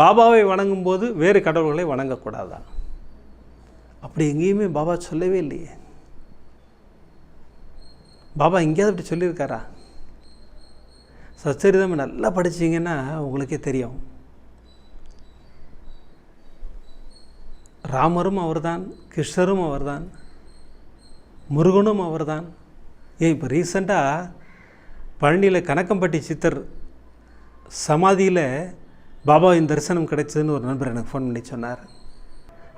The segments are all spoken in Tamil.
பாபாவை வணங்கும்போது வேறு கடவுள்களை வணங்கக்கூடாதா? அப்படி எங்கேயுமே பாபா சொல்லவே இல்லையே. பாபா எங்கேயாவது அப்படி சொல்லியிருக்காரா? சச்சரிதம் நல்லா படிச்சீங்கன்னா உங்களுக்கே தெரியும். ராமரும் அவர்தான் கிருஷ்ணரும் அவர்தான் முருகனும் அவர்தான். ஏன் இப்போ ரீசண்டாக பழனியில் கணக்கம்பட்டி சித்தர் சமாதியில் பாபாவின் தரிசனம் கிடைச்சதுன்னு ஒரு நண்பர் எனக்கு ஃபோன் பண்ணி சொன்னார்.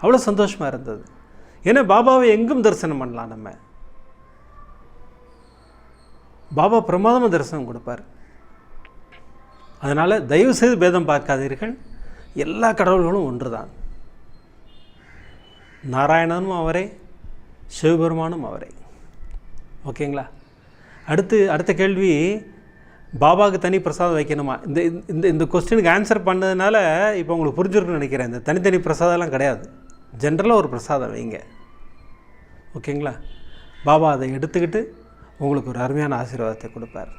அவ்வளோ சந்தோஷமாக இருந்தது. ஏன்னா பாபாவை எங்கும் தரிசனம் பண்ணலாம் நம்ம. பாபா பிரமாதமாக தரிசனம் கொடுப்பார். அதனால் தயவு செய்து பேதம் பார்க்காதீர்கள். எல்லா கடவுள்களும் ஒன்று தான் நாராயணனும் அவரே சிவபெருமானும் அவரே. ஓகேங்களா? அடுத்து அடுத்த கேள்வி பாபாவுக்கு தனி பிரசாதம் வைக்கணுமா? இந்த இந்த இந்த கொஸ்டினுக்கு ஆன்சர் பண்ணதுனால இப்போ உங்களுக்கு புரிஞ்சிருக்குன்னு நினைக்கிறேன். இந்த தனித்தனி பிரசாதம்லாம் கிடையாது. ஜென்ரலாக ஒரு பிரசாதம் வைங்க. ஓகேங்களா பாபா அதை எடுத்துக்கிட்டு உங்களுக்கு ஒரு அருமையான ஆசீர்வாதத்தை கொடுப்பார்.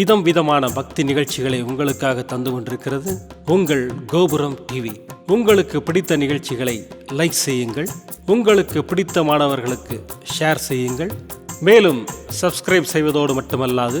விதம் விதமான பக்தி நிகழ்ச்சிகளை உங்களுக்காக தந்து கொண்டிருக்கிறது உங்கள் கோபுரம் டிவி. உங்களுக்கு பிடித்த நிகழ்ச்சிகளை லைக் செய்யுங்கள். உங்களுக்கு பிடித்த மாணவர்களுக்கு ஷேர் செய்யுங்கள். மேலும் சப்ஸ்கிரைப் செய்வதோடு மட்டுமல்லாது